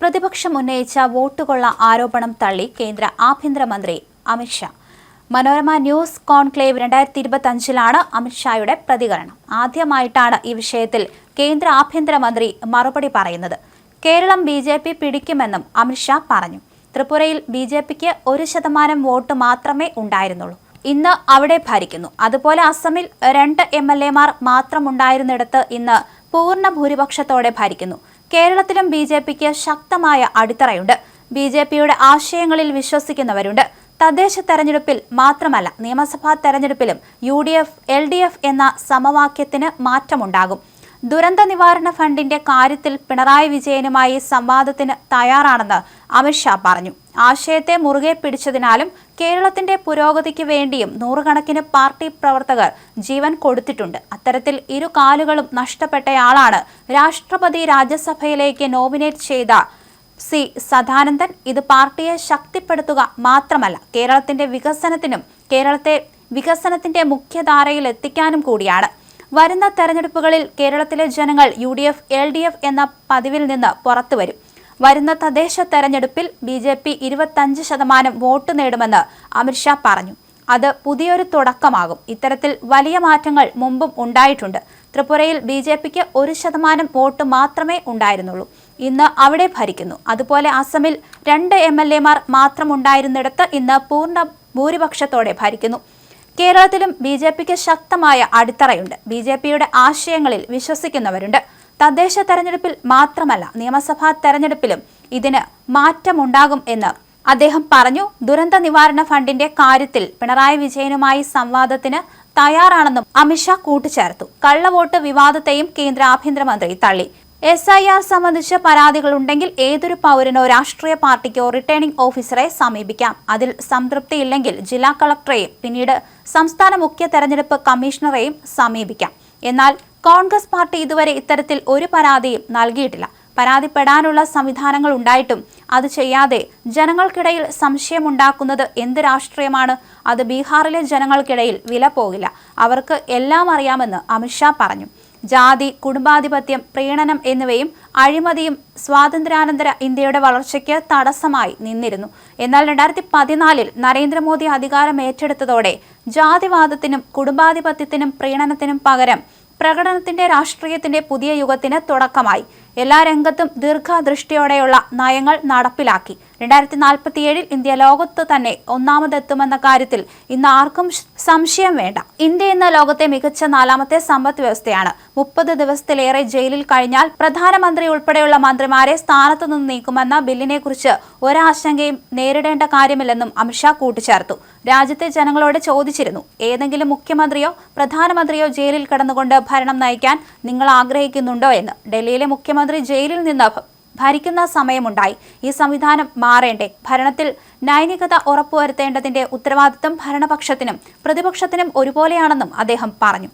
പ്രതിപക്ഷം ഉന്നയിച്ച വോട്ടുകൊള്ള ആരോപണം തള്ളി കേന്ദ്ര ആഭ്യന്തരമന്ത്രി അമിത്ഷാ മനോരമ ന്യൂസ് കോൺക്ലേവ് രണ്ടായിരത്തി ഇരുപത്തി അഞ്ചിലാണ് അമിത്ഷായുടെ പ്രതികരണം. ആദ്യമായിട്ടാണ് ഈ വിഷയത്തിൽ കേന്ദ്ര ആഭ്യന്തരമന്ത്രി മറുപടി പറയുന്നത്. കേരളം ബി ജെ പി പിടിക്കുമെന്നും അമിത്ഷാ പറഞ്ഞു. ത്രിപുരയിൽ ബി ജെ പിക്ക് ഒരു ശതമാനം വോട്ട് മാത്രമേ ഉണ്ടായിരുന്നുള്ളൂ. ഇന്ന് അവിടെ ഭരിക്കുന്നു. അതുപോലെ അസമിൽ രണ്ട് എം എൽ എമാർ മാത്രമുണ്ടായിരുന്നിടത്ത് ഇന്ന് പൂർണ ഭൂരിപക്ഷത്തോടെ ഭരിക്കുന്നു. കേരളത്തിലും ബി ജെ പിക്ക് ശക്തമായ അടിത്തറയുണ്ട്. ബി ജെ പിയുടെ ആശയങ്ങളിൽ വിശ്വസിക്കുന്നവരുണ്ട്. തദ്ദേശ തെരഞ്ഞെടുപ്പിൽ മാത്രമല്ല നിയമസഭാ തെരഞ്ഞെടുപ്പിലും U D F L D F എന്ന സമവാക്യത്തിന് മാറ്റമുണ്ടാകും. ദുരന്ത നിവാരണ ഫണ്ടിന്റെ കാര്യത്തിൽ പിണറായി വിജയനുമായി സംവാദത്തിന് തയ്യാറാണെന്ന് അമിത്ഷാ പറഞ്ഞു. ആശയത്തെ മുറുകെ പിടിച്ചതിനാലും കേരളത്തിന്റെ പുരോഗതിക്ക് വേണ്ടിയും നൂറുകണക്കിന് പാർട്ടി പ്രവർത്തകർ ജീവൻ കൊടുത്തിട്ടുണ്ട്. അത്തരത്തിൽ ഇരു കാലുകളും നഷ്ടപ്പെട്ടയാളാണ് രാഷ്ട്രപതി രാജ്യസഭയിലേക്ക് നോമിനേറ്റ് ചെയ്ത സി സദാനന്ദൻ. ഇത് പാർട്ടിയെ ശക്തിപ്പെടുത്തുക മാത്രമല്ല കേരളത്തിന്റെ വികസനത്തിനും കേരളത്തെ വികസനത്തിന്റെ മുഖ്യധാരയിൽ എത്തിക്കാനും കൂടിയാണ്. വരുന്ന തെരഞ്ഞെടുപ്പുകളിൽ കേരളത്തിലെ ജനങ്ങൾ U D F L D F എന്ന പതിവിൽ നിന്ന് പുറത്തുവരും വരുന്ന തദ്ദേശ തെരഞ്ഞെടുപ്പിൽ ബി ജെ പി ഇരുപത്തഞ്ച് ശതമാനം വോട്ട് നേടുമെന്ന് അമിത്ഷാ പറഞ്ഞു. അത് പുതിയൊരു തുടക്കമാകും. ഇത്തരത്തിൽ വലിയ മാറ്റങ്ങൾ മുമ്പും ഉണ്ടായിട്ടുണ്ട്. ത്രിപുരയിൽ ബി ജെ പിക്ക് ഒരു ശതമാനം വോട്ട് മാത്രമേ ഉണ്ടായിരുന്നുള്ളൂ. ഇന്ന് അവിടെ ഭരിക്കുന്നു. അതുപോലെ അസമിൽ രണ്ട് എം എൽ എമാർ മാത്രമുണ്ടായിരുന്നിടത്ത് ഇന്ന് പൂർണ ഭൂരിപക്ഷത്തോടെ ഭരിക്കുന്നു. കേരളത്തിലും ബി ജെ പിക്ക് ശക്തമായ അടിത്തറയുണ്ട്. ബി ജെ പിയുടെ ആശയങ്ങളിൽ വിശ്വസിക്കുന്നവരുണ്ട്. തദ്ദേശ തെരഞ്ഞെടുപ്പിൽ മാത്രമല്ല നിയമസഭാ തെരഞ്ഞെടുപ്പിലും ഇതിന് മാറ്റമുണ്ടാകും എന്ന് അദ്ദേഹം പറഞ്ഞു. ദുരന്ത നിവാരണ ഫണ്ടിന്റെ കാര്യത്തിൽ പിണറായി വിജയനുമായി സംവാദത്തിന് തയ്യാറാണെന്നും അമിത്ഷാ കൂട്ടിച്ചേർത്തു. കള്ളവോട്ട് വിവാദത്തെയും കേന്ദ്ര ആഭ്യന്തരമന്ത്രി തള്ളി. എസ് ഐ ആർ സംബന്ധിച്ച് പരാതികളുണ്ടെങ്കിൽ ഏതൊരു പൗരനോ രാഷ്ട്രീയ പാർട്ടിക്കോ റിട്ടേണിംഗ് ഓഫീസറെ സമീപിക്കാം. അതിൽ സംതൃപ്തിയില്ലെങ്കിൽ ജില്ലാ കളക്ടറെയും പിന്നീട് സംസ്ഥാന മുഖ്യ തെരഞ്ഞെടുപ്പ് കമ്മീഷണറെയും സമീപിക്കാം. എന്നാൽ കോൺഗ്രസ് പാർട്ടി ഇതുവരെ ഇത്തരത്തിൽ ഒരു പരാതിയും നൽകിയിട്ടില്ല. പരാതിപ്പെടാനുള്ള സംവിധാനങ്ങൾ ഉണ്ടായിട്ടും അത് ചെയ്യാതെ ജനങ്ങൾക്കിടയിൽ സംശയമുണ്ടാക്കുന്നത് എന്ത് രാഷ്ട്രീയമാണ്? അത് ബീഹാറിലെ ജനങ്ങൾക്കിടയിൽ വില പോകില്ല. അവർക്ക് എല്ലാം അറിയാമെന്ന് അമിത്ഷാ പറഞ്ഞു. ജാതി കുടുംബാധിപത്യം പ്രീണനം എന്നിവയും അഴിമതിയും സ്വാതന്ത്ര്യാനന്തര ഇന്ത്യയുടെ വളർച്ചയ്ക്ക് തടസ്സമായി നിന്നിരുന്നു. എന്നാൽ രണ്ടായിരത്തി പതിനാലിൽ നരേന്ദ്രമോദി അധികാരം ഏറ്റെടുത്തതോടെ ജാതിവാദത്തിനും കുടുംബാധിപത്യത്തിനും പ്രീണനത്തിനും പകരം പ്രകടനത്തിന്റെ രാഷ്ട്രീയത്തിന്റെ പുതിയ യുഗത്തിന് തുടക്കമായി. എല്ലാ രംഗത്തും ദീർഘദൃഷ്ടിയോടെയുള്ള നയങ്ങൾ നടപ്പിലാക്കി. രണ്ടായിരത്തി നാൽപ്പത്തിയേഴിൽ ഇന്ത്യ ലോകത്ത് തന്നെ ഒന്നാമതെത്തുമെന്ന കാര്യത്തിൽ ഇന്ന് ആർക്കും സംശയം വേണ്ട. ഇന്ത്യ ഇന്ന് ലോകത്തെ മികച്ച നാലാമത്തെ സമ്പദ് വ്യവസ്ഥയാണ്. മുപ്പത് ദിവസത്തിലേറെ ജയിലിൽ കഴിഞ്ഞാൽ പ്രധാനമന്ത്രി ഉൾപ്പെടെയുള്ള മന്ത്രിമാരെ സ്ഥാനത്തു നിന്ന് നീക്കുമെന്ന ബില്ലിനെ കുറിച്ച് ഒരാശങ്കയും നേരിടേണ്ട കാര്യമില്ലെന്നും അമിത്ഷാ കൂട്ടിച്ചേർത്തു. രാജ്യത്തെ ജനങ്ങളോട് ചോദിച്ചിരുന്നു ഏതെങ്കിലും മുഖ്യമന്ത്രിയോ പ്രധാനമന്ത്രിയോ ജയിലിൽ കടന്നുകൊണ്ട് ഭരണം നയിക്കാൻ നിങ്ങൾ ആഗ്രഹിക്കുന്നുണ്ടോ എന്ന്. ഡൽഹിയിലെ മുഖ്യമന്ത്രി ജയിലിൽ നിന്ന് ഭരിക്കുന്ന സമയമുണ്ടായി. ഈ സംവിധാനം മാറേണ്ടേ. ഭരണത്തിൽ നൈതികത ഉറപ്പുവരുത്തേണ്ടതിന്റെ ഉത്തരവാദിത്തം ഭരണപക്ഷത്തിനും പ്രതിപക്ഷത്തിനും ഒരുപോലെയാണെന്നും അദ്ദേഹം പറഞ്ഞു.